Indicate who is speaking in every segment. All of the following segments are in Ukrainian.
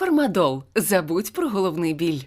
Speaker 1: Фармадол. Забудь про головний біль.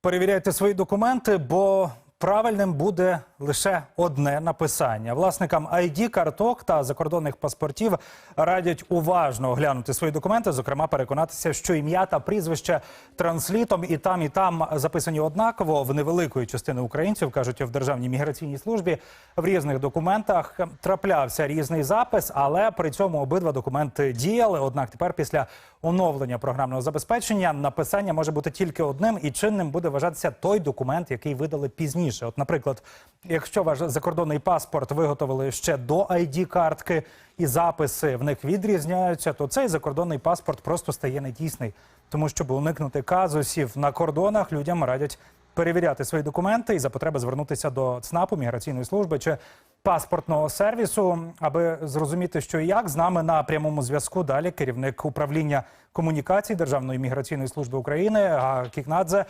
Speaker 2: Перевіряйте свої документи, бо правильним буде лише одне написання. Власникам id карток та закордонних паспортів радять уважно оглянути свої документи, зокрема переконатися, що ім'я та прізвище транслітом і там, і там записані однаково. В невеликої частини українців кажуть в державній міграційній службі в різних документах траплявся різний запис, але при цьому обидва документи діяли. Однак тепер після оновлення програмного забезпечення написання може бути тільки одним, і чинним буде вважатися той документ, який видали пізніше. От, наприклад, якщо ваш закордонний паспорт виготовили ще до id картки і записи в них відрізняються, то цей закордонний паспорт просто стає недійсний. Тому щоб уникнути казусів на кордонах, людям радять перевіряти свої документи і за потреби звернутися до ЦНАПу, міграційної служби чи паспортного сервісу, аби зрозуміти, що і як з нами на прямому зв'язку. Далі керівник управління комунікацій Державної міграційної служби України Кікнадзе.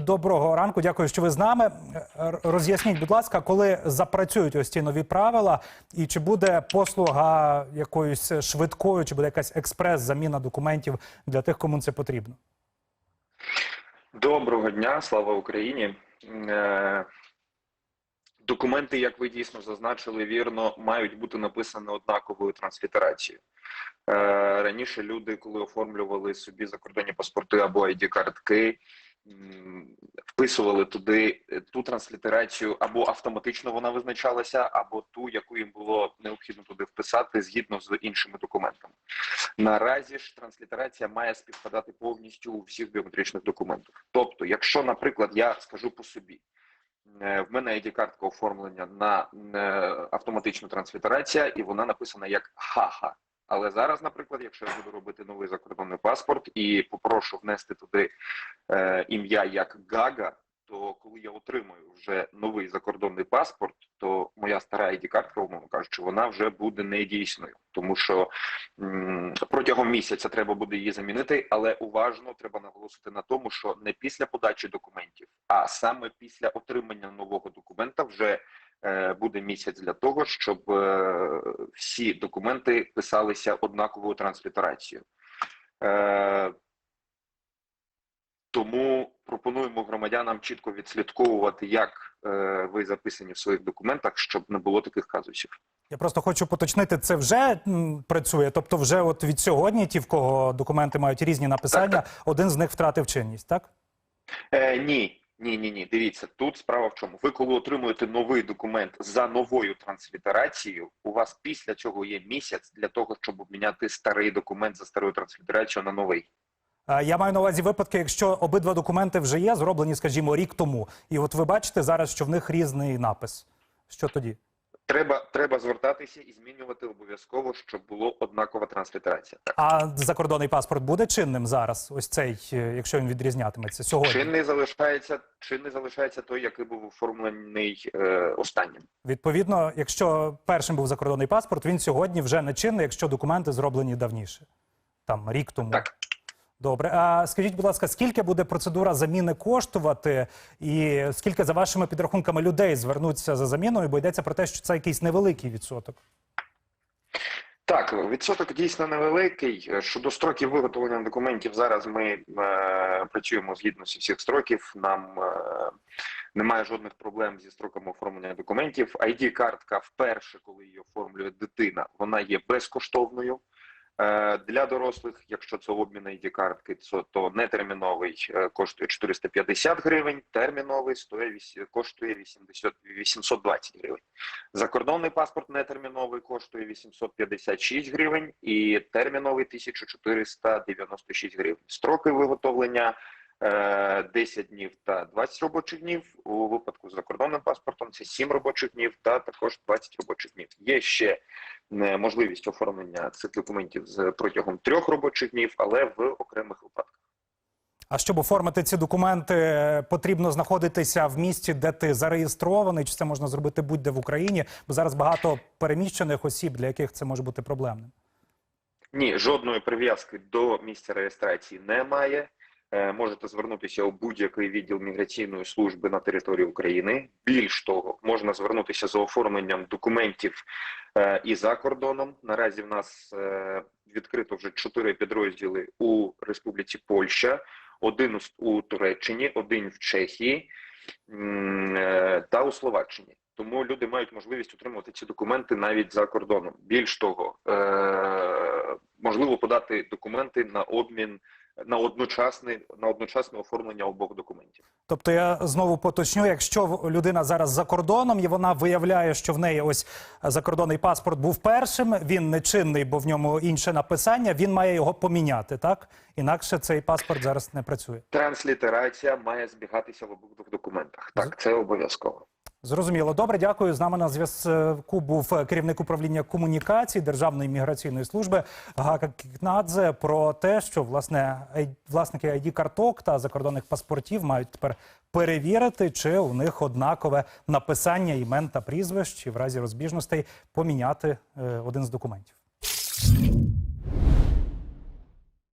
Speaker 2: Доброго ранку. Дякую, що ви з нами. Роз'ясніть, будь ласка, коли запрацюють ось ці нові правила, і чи буде послуга якоюсь швидкою, чи буде якась експрес-заміна документів для тих, кому це потрібно?
Speaker 3: Доброго дня, слава Україні. Е, Документи, як ви дійсно зазначили вірно, мають бути написані однаковою транслітерацією. Е, Раніше люди, коли оформлювали собі закордонні паспорти або ID-картки, вписували туди ту транслітерацію, або автоматично вона визначалася, або ту, яку їм було необхідно туди вписати згідно з іншими документами. Наразі ж транслітерація має співпадати повністю у всіх біометричних документах. Тобто, якщо, наприклад, я скажу по собі, е, в мене id картка оформлення на е, автоматичну транслітерація, і вона написана як ХАХА. Але зараз, наприклад, якщо я буду робити новий закордонний паспорт і попрошу внести туди е, ім'я як Гага, то коли я отримую вже новий закордонний паспорт, то моя стара id картка умовно кажучи, вона вже буде недійсною, тому що протягом місяця треба буде її замінити, але уважно треба наголосити на тому, що не після подачі документів, а саме після отримання нового документа вже е, буде місяць для того, щоб е, всі документи писалися однаковою транслітерацією. Е, тому пропонуємо громадянам чітко відслідковувати, як е, ви записані в своїх документах, щоб не було таких казусів.
Speaker 2: Я просто хочу поточнити, це вже м, працює. Тобто, вже от від сьогодні, ті, в кого документи мають різні написання, один з них втратив чинність, так?
Speaker 3: Е, ні, ні, ні, ні. Дивіться, тут справа в чому. Ви коли отримуєте новий документ за новою транслітерацією, у вас після цього є місяць для того, щоб обміняти старий документ за старою транслітерацією на новий.
Speaker 2: Е, Я маю на увазі випадки, якщо обидва документи вже є, зроблені, скажімо, рік тому, і от ви бачите зараз, що в них різний напис. Що тоді?
Speaker 3: Треба, треба звертатися і змінювати обов'язково, щоб було однакова транслітерація. Так.
Speaker 2: А закордонний паспорт буде чинним зараз? Ось цей, е, якщо він відрізнятиметься сьогодні.
Speaker 3: Чинний залишається, чинний залишається той, який був оформлений е, останнім.
Speaker 2: Відповідно, якщо першим був закордонний паспорт, він сьогодні вже не чинний, якщо документи зроблені давніше, там рік тому.
Speaker 3: Так.
Speaker 2: Добре. А скажіть, будь ласка, скільки буде процедура заміни коштувати, і скільки за вашими підрахунками людей звернуться за заміною? Бо йдеться про те, що це якийсь невеликий відсоток.
Speaker 3: Так, відсоток дійсно невеликий. Щодо строків виготовлення документів, зараз ми е, працюємо згідно зі всіх строків. Нам е, немає жодних проблем зі строками оформлення документів. id картка вперше, коли її оформлює дитина, вона є безкоштовною. Е, Для дорослих, якщо це обмін id картки, то, нетерміновий е, коштує 450 гривень, терміновий стоїть, коштує 80, 820 гривень. Закордонний паспорт нетерміновий коштує 856 гривень і терміновий 1496 гривень. Строки виготовлення 10 днів та 20 робочих днів. У випадку з закордонним паспортом це 7 робочих днів та також 20 робочих днів. Є ще е, можливість оформлення цих документів з протягом трьох робочих днів, але в окремих випадках.
Speaker 2: А щоб оформити ці документи, е, потрібно знаходитися в місті, де ти зареєстрований, чи це можна зробити будь-де в Україні? Бо зараз багато переміщених осіб, для яких це може бути проблемним.
Speaker 3: Ні, жодної прив'язки до місця реєстрації немає. Е, можете звернутися у будь-який відділ міграційної служби на території України. Більш того, можна звернутися за оформленням документів е, і за кордоном. Наразі в нас е, відкрито вже чотири підрозділи у Республіці Польща, один у- Туреччині, один в Чехії та у Словаччині. Тому люди мають можливість отримувати ці документи навіть за кордоном. Більш того, можливо подати документи на обмін на одночасне на одночасне оформлення обох документів.
Speaker 2: Тобто я знову поточню, якщо людина зараз за кордоном і вона виявляє, що в неї ось закордонний паспорт був першим, він не чинний, бо в ньому інше написання. Він має його поміняти, так інакше цей паспорт зараз не працює.
Speaker 3: Транслітерація має збігатися в обох документах. Так, це обов'язково.
Speaker 2: Зрозуміло. Добре, дякую. З нами на зв'язку був керівник управління комунікацій Державної міграційної служби Гака Кікнадзе про те, що власне власники id карток та закордонних паспортів мають тепер перевірити, чи у них однакове написання імен та прізвищ, чи в разі розбіжностей поміняти е, один з документів.